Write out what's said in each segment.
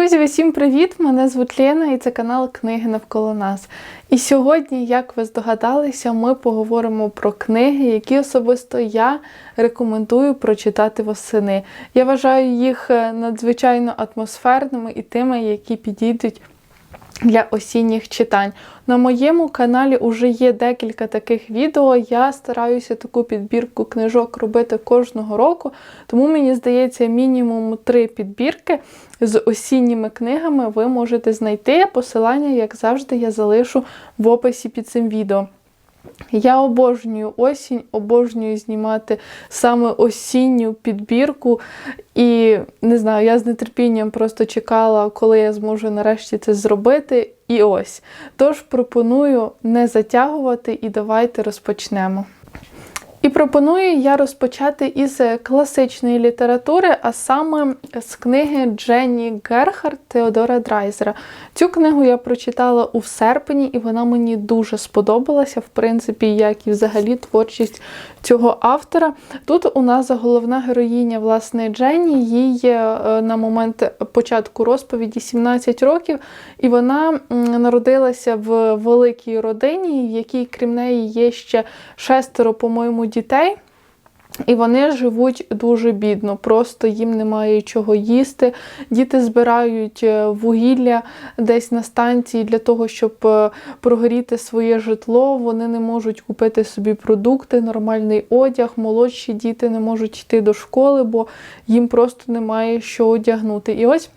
Друзі, усім привіт! Мене звуть Лена і це канал Книги навколо нас. І сьогодні, як ви здогадалися, ми поговоримо про книги, які особисто я рекомендую прочитати восени. Я вважаю їх е, надзвичайно атмосферними і тими, які підійдуть для осінніх читань. На моєму каналі вже є декілька таких відео. Я стараюся таку підбірку книжок робити кожного року, тому мені здається, мінімум три підбірки з осінніми книгами ви можете знайти. Посилання, як завжди, я залишу в описі під цим відео. Я обожнюю осінь, обожнюю знімати саме осінню підбірку. І не знаю, я з нетерпінням просто чекала, коли я зможу нарешті це зробити. І ось. Тож пропоную не затягувати і давайте розпочнемо. І пропоную я розпочати із класичної літератури, а саме з книги Дженні Герхард Теодора Драйзера. Цю книгу я прочитала у серпні, і вона мені дуже сподобалася, в принципі, як і взагалі творчість цього автора. Тут у нас головна героїня, власне, Дженні, їй е, на момент початку розповіді 17 років, і вона народилася в великій родині, в якій, крім неї, є ще шестеро, по-моєму, дітей. І вони живуть дуже бідно, просто їм немає чого їсти. Діти збирають е, вугілля десь на станції для того, щоб е, прогоріти своє житло. Вони не можуть купити собі продукти, нормальний одяг. Молодші діти не можуть йти до школи, бо їм просто немає що одягнути. І ось.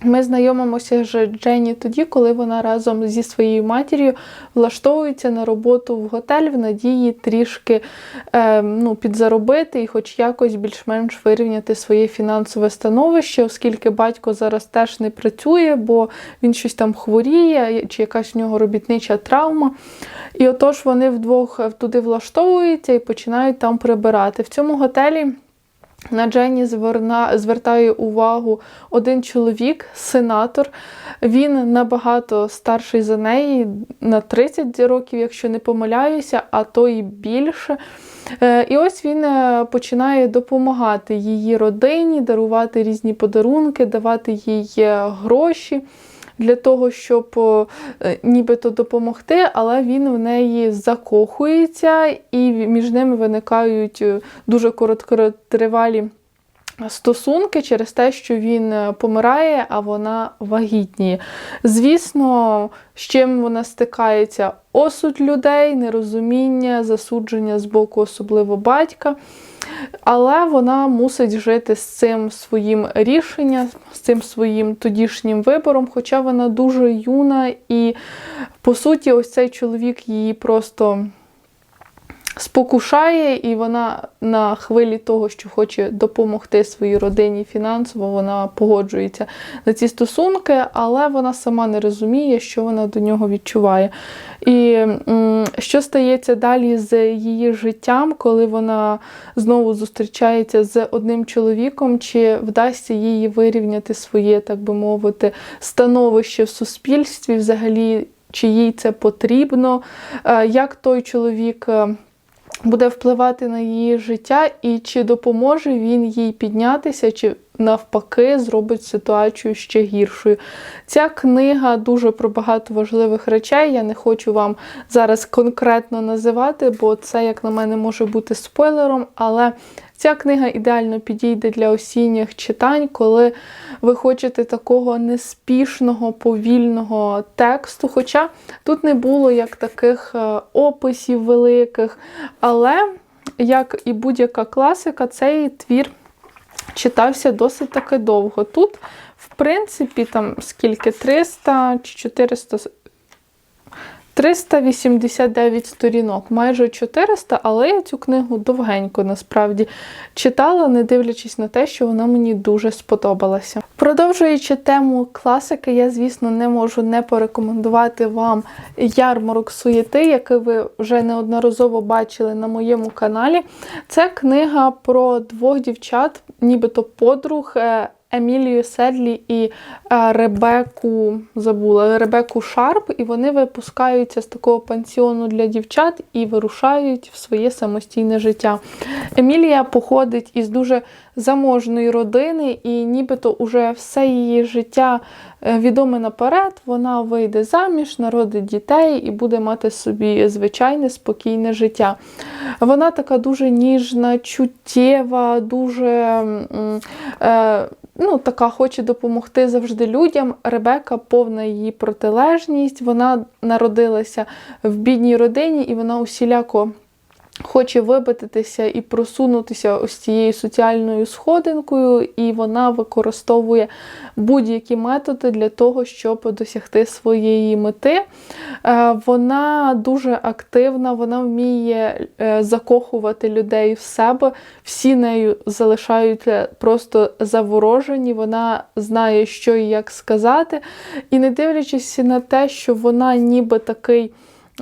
Ми знайомимося з Дженні тоді, коли вона разом зі своєю матір'ю влаштовується на роботу в готель в надії трішки е, ну, підзаробити і хоч якось більш-менш вирівняти своє фінансове становище, оскільки батько зараз теж не працює, бо він щось там хворіє, чи якась в нього робітнича травма. І отож вони вдвох туди влаштовуються і починають там прибирати. В цьому готелі. На Дженні зверна, звертає увагу один чоловік, сенатор. Він набагато старший за неї, на 30 років, якщо не помиляюся, а то і більше. Е, І ось він е, починає допомагати її родині, дарувати різні подарунки, давати їй е, гроші для того, щоб е, нібито допомогти, але він в неї закохується, і між ними виникають е, дуже короткотривалі стосунки через те, що він е, помирає, а вона вагітніє. Звісно, з чим вона стикається осуд людей, нерозуміння, засудження з боку, особливо батька. Але вона мусить жити з цим своїм рішенням, з цим своїм тодішнім вибором, хоча вона дуже юна, і, по суті, ось цей чоловік її просто спокушає, і вона на хвилі того, що хоче допомогти своїй родині фінансово, вона погоджується на ці стосунки, але вона сама не розуміє, що вона до нього відчуває. І що стається далі з її життям, коли вона знову зустрічається з одним чоловіком, чи вдасться їй вирівняти своє, так би мовити, становище в суспільстві, взагалі, чи їй це потрібно, Е, як той чоловік. Буде впливати на її життя, і чи допоможе він їй піднятися, чи навпаки зробить ситуацію ще гіршою. Ця книга дуже про багато важливих речей. Я не хочу вам зараз конкретно називати, бо це, як на мене, може бути спойлером, але Ця книга ідеально підійде для осінніх читань, коли ви хочете такого неспішного, повільного тексту. Хоча тут не було як таких е, описів великих, але, як і будь-яка класика, цей твір читався досить таки довго. Тут, в принципі, там скільки 300 чи 400 389 сторінок, майже 400, але я цю книгу довгенько насправді читала, не дивлячись на те, що вона мені дуже сподобалася. Продовжуючи тему класики, я, звісно, не можу не порекомендувати вам ярмарок суєти, який ви вже неодноразово бачили на моєму каналі. Це книга про двох дівчат, нібито подруг. Емілію Седлі і е, Ребеку забула Ребеку Шарп, і вони випускаються з такого пансіону для дівчат і вирушають в своє самостійне життя. Емілія походить із дуже заможної родини, і нібито уже все її життя е, відоме наперед. Вона вийде заміж, народить дітей і буде мати собі звичайне спокійне життя. Вона така дуже ніжна, чуттєва, дуже. е, Ну, така хоче допомогти завжди людям. Ребека повна її протилежність. Вона народилася в бідній родині, і вона усіляко хоче вибитися і просунутися ось цією соціальною сходинкою, і вона використовує будь-які методи для того, щоб досягти своєї мети. Е, Вона дуже активна, вона вміє е, закохувати людей в себе. Всі нею залишаються просто заворожені. Вона знає, що і як сказати. І не дивлячись на те, що вона ніби такий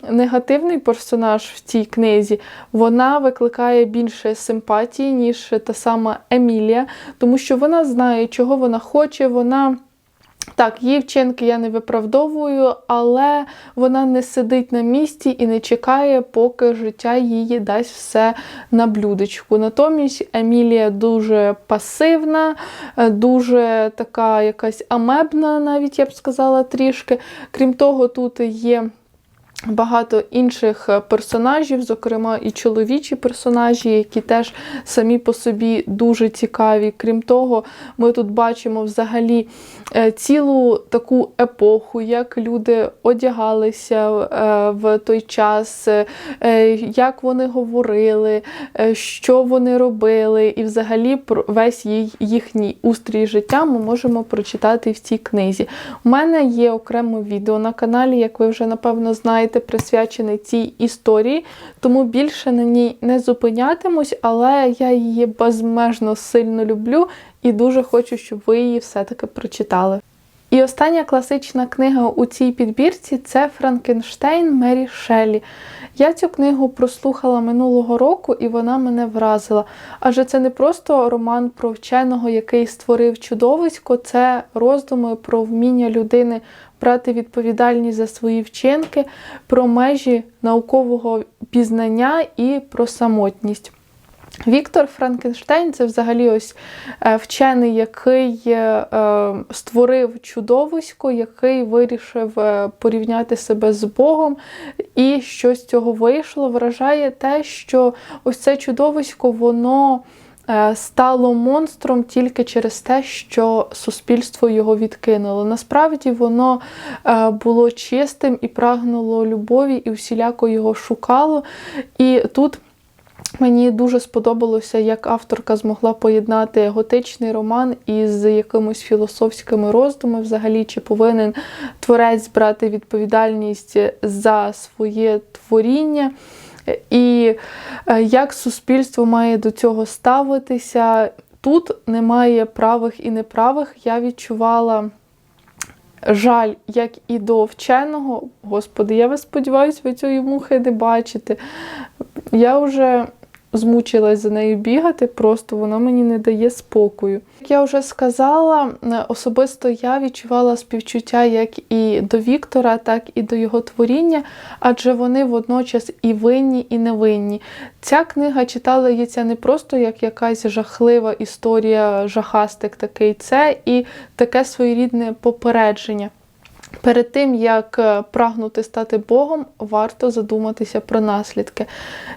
негативний персонаж в цій книзі, вона викликає більше симпатії, ніж та сама Емілія, тому що вона знає, чого вона хоче. Вона. Так, її вчинки я не виправдовую, але вона не сидить на місці і не чекає, поки життя її дасть все на блюдечку. Натомість Емілія дуже пасивна, е, дуже така якась амебна, навіть я б сказала трішки. Крім того, тут є. Багато інших е, персонажів, зокрема і чоловічі персонажі, які теж самі по собі дуже цікаві. Крім того, ми тут бачимо взагалі цілу таку епоху, як люди одягалися е, в той час, е, як вони говорили, е, що вони робили, і взагалі про весь їхній устрій життя ми можемо прочитати в цій книзі. У мене є окреме відео на каналі, як ви вже напевно знаєте, присвячене цій історії, тому більше на ній не зупинятимусь, але я її безмежно сильно люблю і дуже хочу, щоб ви її все-таки прочитали. І остання класична книга у цій підбірці це Франкенштейн Мері Шеллі. Я цю книгу прослухала минулого року і вона мене вразила. Адже це не просто роман про вченого, який створив чудовисько, це роздуми про вміння людини брати відповідальність за свої вчинки, про межі наукового пізнання і про самотність. Віктор Франкенштейн це взагалі ось е, вчений, який е, е, створив чудовисько, який вирішив порівняти себе з Богом, і що з цього вийшло, вражає те, що ось це чудовисько, воно стало монстром тільки через те, що суспільство його відкинуло. Насправді воно було чистим і прагнуло любові, і всіляко його шукало. І тут. Мені дуже сподобалося, як авторка змогла поєднати готичний роман із якимось філософськими роздумами, взагалі, чи повинен творець брати відповідальність за своє творіння, і е, як суспільство має до цього ставитися. Тут немає правих і неправих. Я відчувала жаль, як і до вченого. Господи, я вас сподіваюся, ви цієї мухи не бачите. Я вже змучилась за нею бігати, просто вона мені не дає спокою. Як я вже сказала, е, особисто я відчувала співчуття як і до Віктора, так і до його творіння, адже вони водночас і винні, і невинні. Ця книга читалася не просто як якась жахлива історія, жахастик такий, це і таке своєрідне попередження. Перед тим, як е, прагнути стати Богом, варто задуматися про наслідки.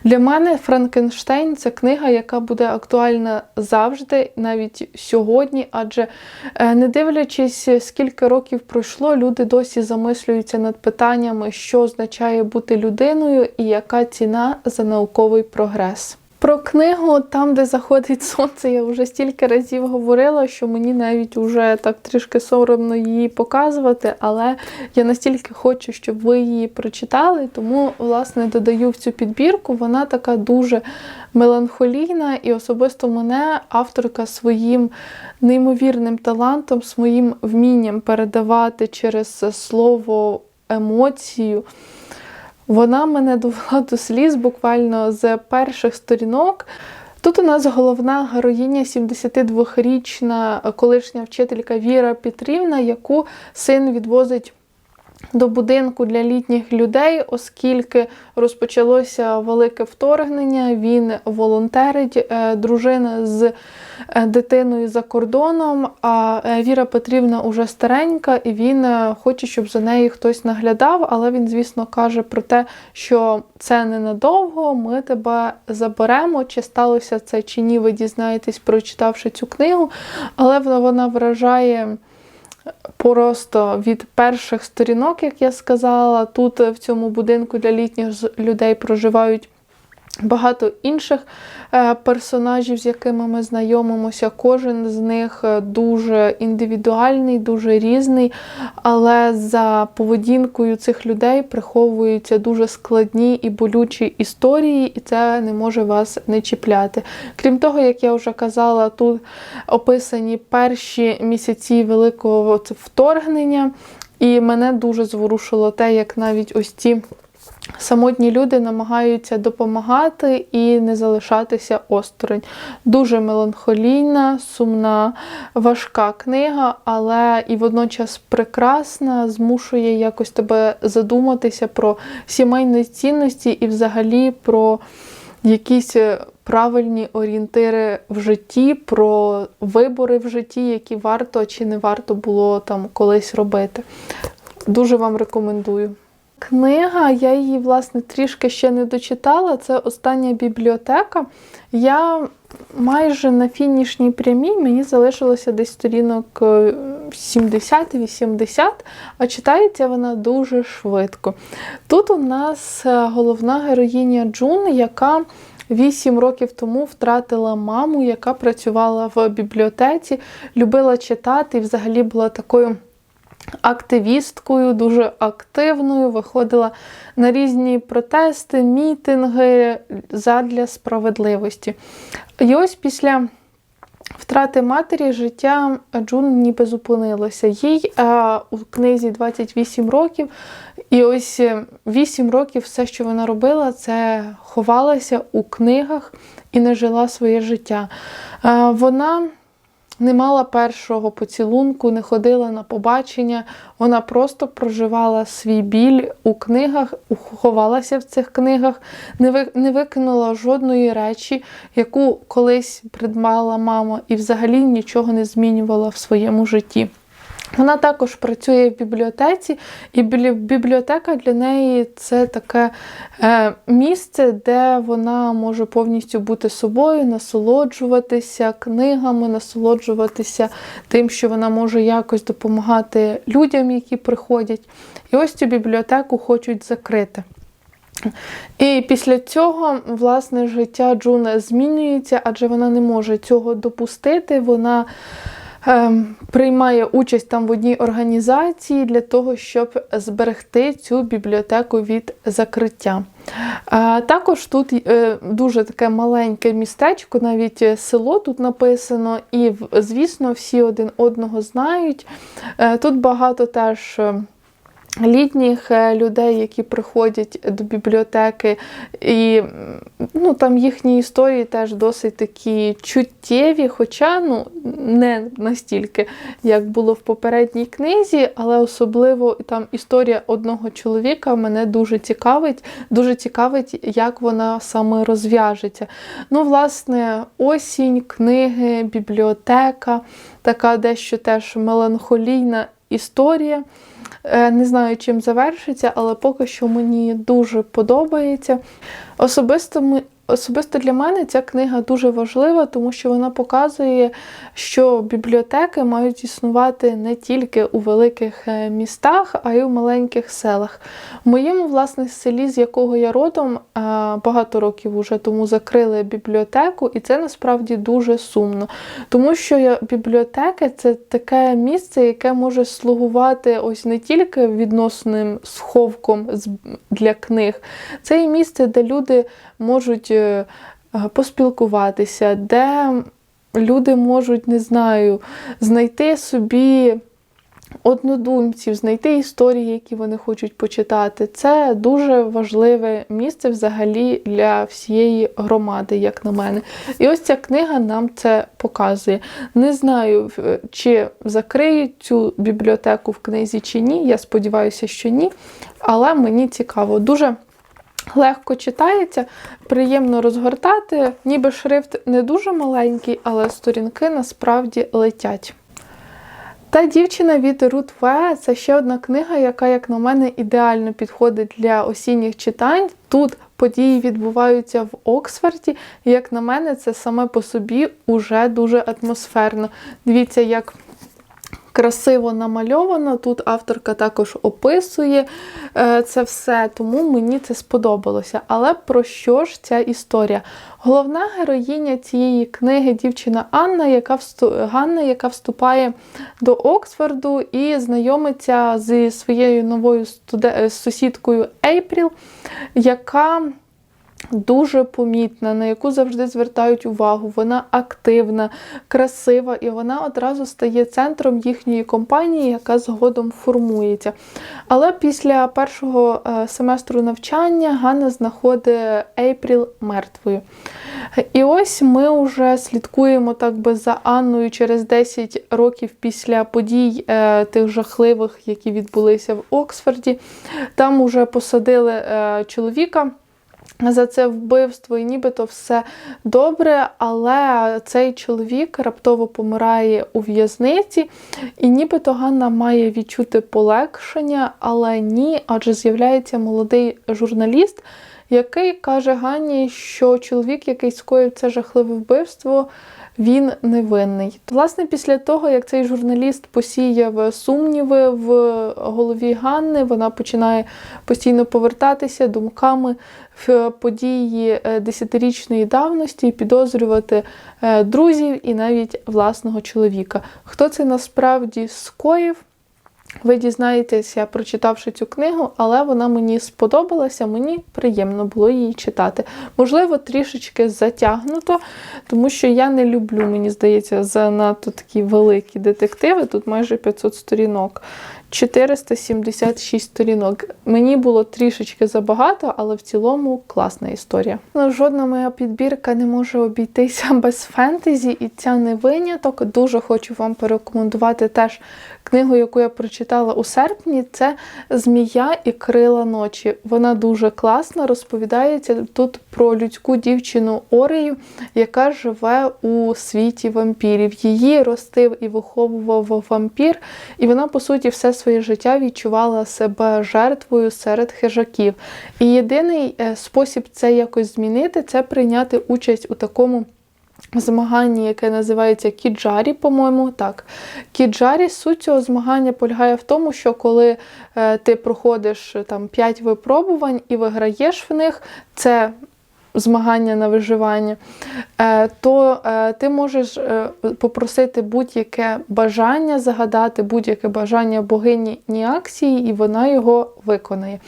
Для мене Франкенштейн це книга, яка буде актуальна завжди, навіть сьогодні, адже е, не дивлячись, скільки років пройшло, люди досі замислюються над питаннями, що означає бути людиною і яка ціна за науковий прогрес. Про книгу Там, де заходить сонце, я вже стільки разів говорила, що мені навіть вже так трішки соромно її показувати, але я настільки хочу, щоб ви її прочитали, тому, власне, додаю в цю підбірку. Вона така дуже меланхолійна, і особисто мене авторка своїм неймовірним талантом, своїм вмінням передавати через слово емоцію. Вона мене довела до сліз буквально з перших сторінок. Тут у нас головна героїня 72-річна колишня вчителька Віра Петрівна, яку син відвозить до будинку для літніх людей, оскільки розпочалося велике вторгнення. Він волонтерить, е, дружина з е, дитиною за кордоном. А е, Віра Петрівна уже старенька, і він хоче, щоб за нею хтось наглядав. Але він, звісно, каже про те, що це ненадовго. Ми тебе заберемо. Чи сталося це чи ні, ви дізнаєтесь, прочитавши цю книгу. Але вона вражає. Просто від перших сторінок, як я сказала, тут е, в цьому будинку для літніх людей проживають багато інших е, персонажів, з якими ми знайомимося. Кожен з них е, дуже індивідуальний, дуже різний, але за поведінкою цих людей приховуються дуже складні і болючі історії, і це не може вас не чіпляти. Крім того, як я вже казала, тут описані перші місяці великого вторгнення, і мене дуже зворушило те, як навіть ось ці. Самотні люди намагаються допомагати і не залишатися осторонь. Дуже меланхолійна, сумна, важка книга, але і водночас прекрасна, змушує якось тебе задуматися про сімейні цінності і взагалі про якісь е, правильні орієнтири в житті, про вибори в житті, які варто чи не варто було там колись робити. Дуже вам рекомендую. Книга, я її, власне, трішки ще не дочитала. Це остання бібліотека. Я майже на фінішній прямій, мені залишилося десь сторінок е, 70-80, а читається вона дуже швидко. Тут у нас е, головна героїня Джун, яка 8 років тому втратила маму, яка працювала в бібліотеці, любила читати і взагалі була такою активісткою, дуже активною, виходила на різні протести, мітинги задля справедливості. І ось після втрати матері життя Джун ніби зупинилося. Їй е, у книзі 28 років, і ось 8 років все, що вона робила, це ховалася у книгах і не жила своє життя. Е, вона не мала першого поцілунку, не ходила на побачення. Вона просто проживала свій біль у книгах, ховалася в цих книгах, не ви- не викинула жодної речі, яку колись придбала мама, і взагалі нічого не змінювала в своєму житті. Вона також працює в бібліотеці, і бібліотека для неї це таке е, місце, де вона може повністю бути собою, насолоджуватися книгами, насолоджуватися тим, що вона може якось допомагати людям, які приходять. І ось цю бібліотеку хочуть закрити. І після цього, власне, життя Джуна змінюється, адже вона не може цього допустити. Вона приймає участь там в одній організації для того, щоб зберегти цю бібліотеку від закриття. Також тут е, дуже таке маленьке містечко, навіть село тут написано, і, звісно, всі один одного знають. Е, тут багато теж. Літніх е, людей, які приходять до бібліотеки, і ну, там їхні історії теж досить такі чуттєві, хоча ну, не настільки, як було в попередній книзі, але особливо там історія одного чоловіка мене дуже цікавить. Дуже цікавить, як вона саме розв'яжеться. Ну, власне, осінь, книги, бібліотека, така дещо теж меланхолійна історія. Е, Не знаю, чим завершиться, але поки що мені дуже подобається. Особисто. Особисто для мене ця книга дуже важлива, тому що вона показує, що бібліотеки мають існувати не тільки у великих е, містах, а й у маленьких селах. В моєму власне селі, з якого я родом, е, багато років уже тому закрили бібліотеку, і це насправді дуже сумно. Тому що бібліотеки це таке місце, яке може слугувати ось не тільки відносним сховком для книг, це і місце, де люди можуть поспілкуватися, де люди можуть, не знаю, знайти собі однодумців, знайти історії, які вони хочуть почитати. Це дуже важливе місце взагалі для всієї громади, як на мене. І ось ця книга нам це показує. Не знаю, чи закриють цю бібліотеку в книзі чи ні. Я сподіваюся, що ні. Але мені цікаво. Дуже легко читається, приємно розгортати. Ніби шрифт не дуже маленький, але сторінки насправді летять. Та дівчина від Рут В. Це ще одна книга, яка, як на мене, ідеально підходить для осінніх читань. Тут події відбуваються в Оксфорді, і як на мене, це саме по собі уже дуже атмосферно. Дивіться, як красиво намальовано. Тут авторка також описує е, це все, тому мені це сподобалося. Але про що ж ця історія? Головна героїня цієї книги дівчина Анна, яка. Ганна, яка вступає до Оксфорду і знайомиться зі своєю новою студе... сусідкою Ейпріл, яка дуже помітна, на яку завжди звертають увагу. Вона активна, красива, і вона одразу стає центром їхньої компанії, яка згодом формується. Але після першого е, семестру навчання Ганна знаходить Ейпріл мертвою. І ось ми вже слідкуємо так би за Анною через 10 років після подій е, тих жахливих, які відбулися в Оксфорді. Там уже посадили е, чоловіка. За це вбивство, і нібито все добре, але цей чоловік раптово помирає у в'язниці, і нібито Ганна має відчути полегшення, але ні, адже з'являється молодий журналіст, який каже Ганні, що чоловік, який скоїв це жахливе вбивство, він невинний. Власне, після того, як цей журналіст посіяв сумніви в голові Ганни, вона починає постійно повертатися думками в події е, десятирічної давності підозрювати е, друзів і навіть власного чоловіка. Хто це насправді скоїв? Ви дізнаєтеся, прочитавши цю книгу, але вона мені сподобалася, мені приємно було її читати. Можливо, трішечки затягнуто, тому що я не люблю, мені здається, занадто такі великі детективи. Тут майже 500 сторінок. 476 сторінок. Мені було трішечки забагато, але в цілому класна історія. Ну, жодна моя підбірка не може обійтися без фентезі, і ця не виняток. Дуже хочу вам порекомендувати теж книгу, яку я прочитала у серпні. Це Змія і крила ночі. Вона дуже класна. Розповідається тут про людську дівчину Орею, яка живе у світі вампірів. Її ростив і виховував вампір, і вона, по суті, все своє життя відчувала себе жертвою серед хижаків. І єдиний е, спосіб це якось змінити це прийняти участь у такому. Змагання, яке називається Кіджарі, по-моєму, так. Кіджарі, суть цього змагання полягає в тому, що коли е, ти проходиш е, там 5 випробувань і виграєш в них, це змагання на виживання, е, то е, ти можеш е, попросити будь-яке бажання загадати, будь-яке бажання богині Ніаксії, і вона його виконає.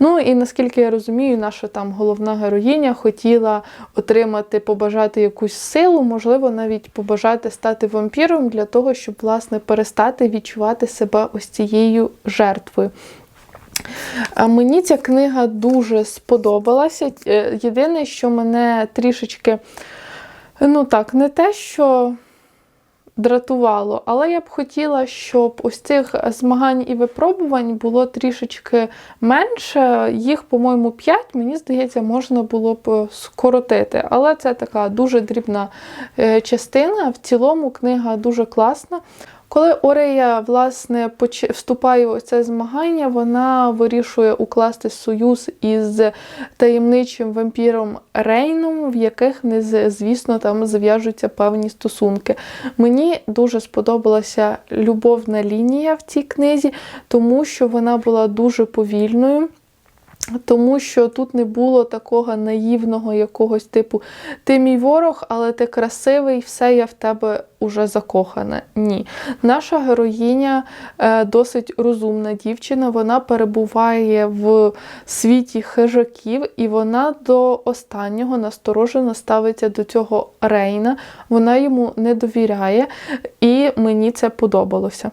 Ну і наскільки я розумію, наша там головна героїня хотіла отримати, побажати якусь силу, можливо, навіть побажати стати вампіром для того, щоб власне перестати відчувати себе ось цією жертвою. Мені ця книга дуже сподобалася. Е, Єдине, що мене трішечки, ну так, не те, що дратувало, але я б хотіла, щоб ось цих змагань і випробувань було трішечки менше. Їх, по-моєму, 5, мені здається, можна було б скоротити. Але це така дуже дрібна е, частина. В цілому книга дуже класна. Коли Орея власне вступає в це змагання, вона вирішує укласти союз із таємничим вампіром Рейном, в яких не звісно там зв'яжуться певні стосунки. Мені дуже сподобалася любовна лінія в цій книзі, тому що вона була дуже повільною. Тому що тут не було такого наївного якогось типу ти мій ворог, але ти красивий, все я в тебе уже закохана. Ні. Наша героїня е, досить розумна дівчина, вона перебуває в світі хижаків, і вона до останнього насторожено ставиться до цього Рейна. Вона йому не довіряє, і мені це подобалося.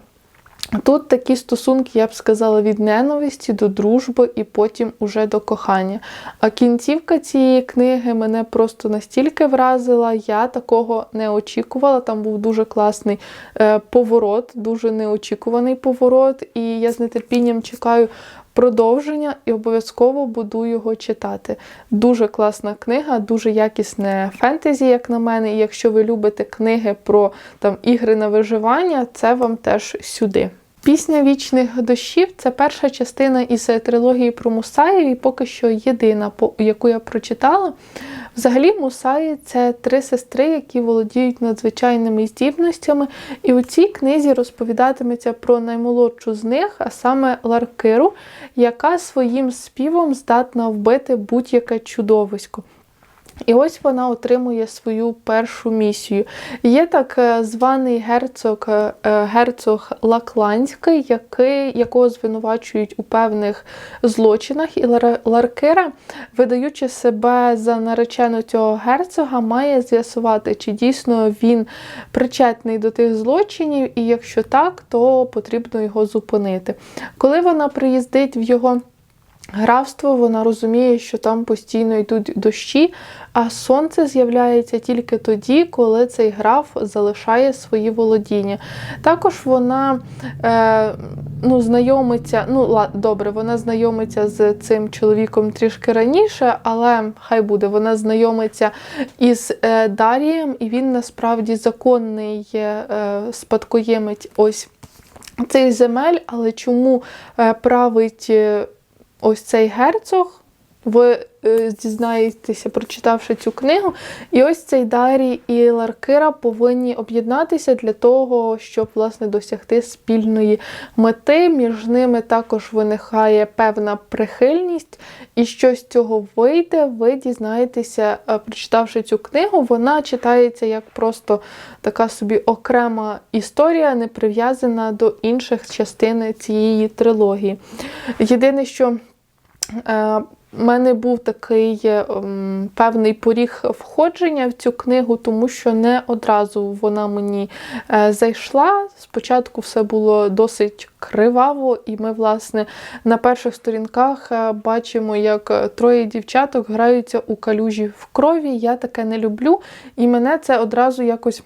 Тут такі стосунки, я б сказала, від ненависті до дружби і потім уже до кохання. А кінцівка цієї книги мене просто настільки вразила, я такого не очікувала. Там був дуже класний е, поворот, дуже неочікуваний поворот, і я з нетерпінням чекаю. Продовження і обов'язково буду його читати. Дуже класна книга, дуже якісне фентезі, як на мене. І якщо ви любите книги про там ігри на виживання, це вам теж сюди. Пісня вічних дощів це перша частина із трилогії про Мусаїв, і поки що єдина, яку я прочитала. Взагалі, Мусаї це три сестри, які володіють надзвичайними здібностями. І у цій книзі розповідатиметься про наймолодшу з них, а саме Ларкиру, яка своїм співом здатна вбити будь-яке чудовисько. І ось вона отримує свою першу місію. Є так е, званий герцог е, герцог Лакландський, який, якого звинувачують у певних злочинах. І Ларкира, видаючи себе за наречену цього герцога, має з'ясувати, чи дійсно він причетний до тих злочинів, і якщо так, то потрібно його зупинити. Коли вона приїздить в його Графство, вона розуміє, що там постійно йдуть дощі, а сонце з'являється тільки тоді, коли цей граф залишає свої володіння. Також вона е, ну, знайомиться, ну добре, вона знайомиться з цим чоловіком трішки раніше, але хай буде, вона знайомиться із е, Дарієм, і він насправді законний е, спадкоємець ось цих земель, але чому е, править. Ось цей герцог. Е, дізнаєтеся, прочитавши цю книгу. І ось цей Дарій і Ларкира повинні об'єднатися для того, щоб власне досягти спільної мети. Між ними також виникає певна прихильність, і що з цього вийде, ви дізнаєтеся, е, прочитавши цю книгу. Вона читається як просто така собі окрема історія, не прив'язана до інших частин цієї трилогії. Єдине, що Е, у мене був такий ем, певний поріг входження в цю книгу, тому що не одразу вона мені е, зайшла. Спочатку все було досить криваво, і ми, власне, на перших сторінках е, бачимо, як троє дівчаток граються у калюжі в крові. Я таке не люблю, і мене це одразу якось.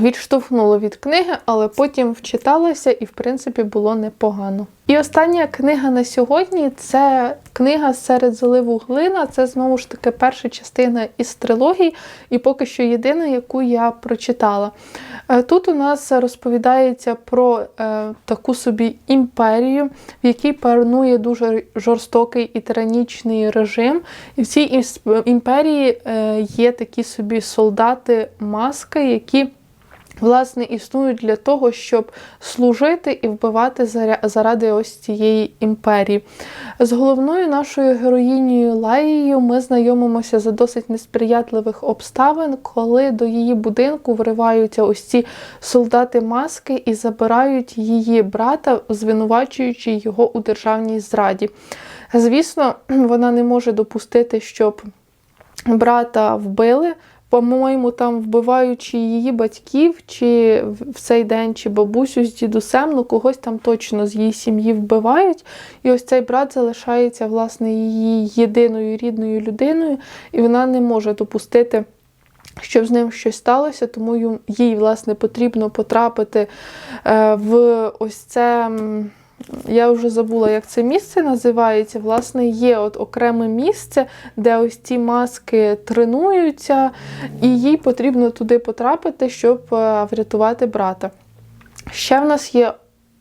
Відштовхнуло від книги, але потім вчиталася і, в принципі, було непогано. І остання книга на сьогодні це книга серед заливу глина. Це знову ж таки перша частина із трилогії, і поки що єдина, яку я прочитала. Е, тут у нас розповідається про е, таку собі імперію, в якій панує дуже жорстокий і тиранічний режим. І в цій імперії е, є такі собі солдати-маски, які власне, існують для того, щоб служити і вбивати заради ось цієї імперії. З головною нашою героїнею Лаєю ми знайомимося за досить несприятливих обставин, коли до її будинку вриваються ось ці солдати-маски і забирають її брата, звинувачуючи його у державній зраді. Звісно, вона не може допустити, щоб брата вбили. По-моєму, там вбиваючи її батьків, чи в цей день, чи бабусю з дідусем, ну когось там точно з її сім'ї вбивають. І ось цей брат залишається, власне, її єдиною рідною людиною, і вона не може допустити. Щоб з ним щось сталося, тому їй, власне, потрібно потрапити е, в ось це я вже забула, як це місце називається. Власне, є от окреме місце, де ось ці маски тренуються, і їй потрібно туди потрапити, щоб е, врятувати брата. Ще в нас є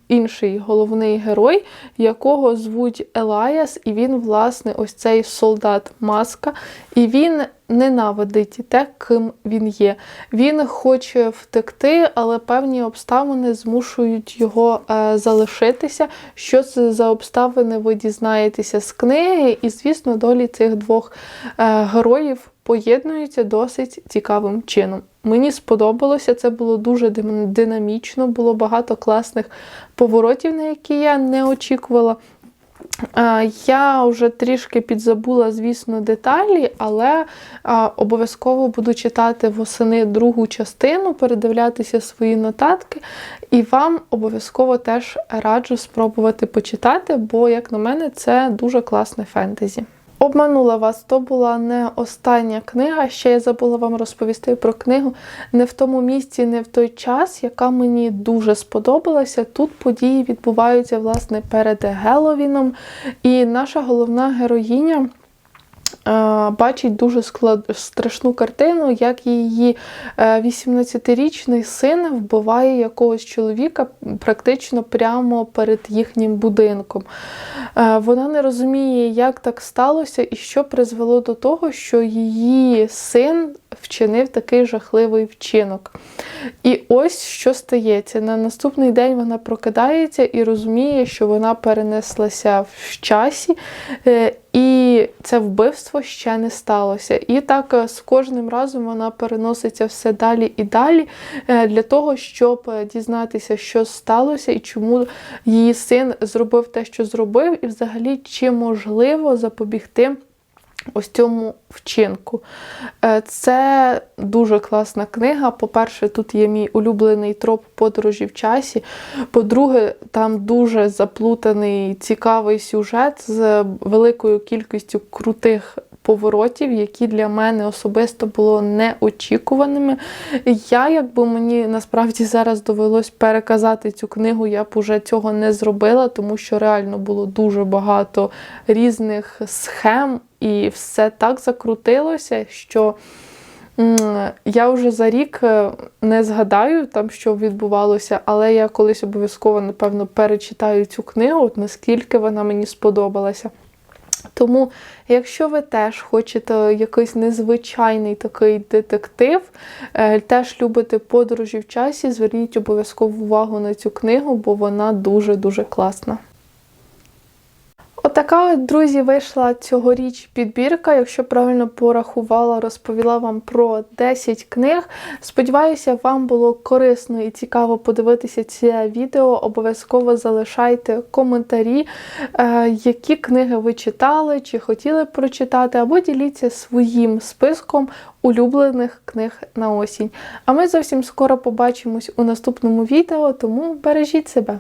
інший головний герой, якого звуть Елаяс, і він, власне, ось цей солдат Маска. І він ненавидить те, ким він є. Він хоче втекти, але певні обставини змушують його е, залишитися. Що це за обставини, ви дізнаєтеся з книги, і, звісно, долі цих двох е, героїв поєднуються досить цікавим чином. Мені сподобалося, це було дуже динамічно, було багато класних поворотів, на які я не очікувала. Е, Я вже трішки підзабула, звісно, деталі, але е, обов'язково буду читати восени другу частину, передивлятися свої нотатки, і вам обов'язково теж раджу спробувати почитати, бо, як на мене, це дуже класне фентезі. Обманула вас, то була не остання книга. Ще я забула вам розповісти про книгу не в тому місці, не в той час, яка мені дуже сподобалася. Тут події відбуваються власне перед Геловіном, і наша головна героїня. Е, Бачить дуже склад... страшну картину, як її е, 18-річний син вбиває якогось чоловіка практично прямо перед їхнім будинком. Е, Вона не розуміє, як так сталося і що призвело до того, що її син вчинив такий жахливий вчинок. І ось що стається. На наступний день вона прокидається і розуміє, що вона перенеслася в часі, е, і це вбивство ще не сталося. І так е, з кожним разом вона переноситься все далі і далі е, для того, щоб е, дізнатися, що сталося і чому її син зробив те, що зробив, і взагалі чи можливо запобігти. Ось цьому вчинку. Е, Це дуже класна книга. По-перше, тут є мій улюблений троп подорожі в часі. По-друге, там дуже заплутаний цікавий сюжет з великою кількістю крутих поворотів, які для мене особисто було неочікуваними. Я, якби мені насправді зараз довелось переказати цю книгу, я б уже цього не зробила, тому що реально було дуже багато різних схем, і все так закрутилося, що. Я вже за рік е, не згадаю там, що відбувалося, але я колись обов'язково, напевно, перечитаю цю книгу, от наскільки вона мені сподобалася. Тому, якщо ви теж хочете якийсь незвичайний такий детектив, е, теж любите подорожі в часі, зверніть обов'язково увагу на цю книгу, бо вона дуже-дуже класна. Отака от, друзі, вийшла цьогоріч підбірка. Якщо правильно порахувала, розповіла вам про 10 книг. Сподіваюся, вам було корисно і цікаво подивитися це відео. Обов'язково залишайте коментарі, е, які книги ви читали, чи хотіли прочитати, або діліться своїм списком улюблених книг на осінь. А ми зовсім скоро побачимось у наступному відео, тому бережіть себе.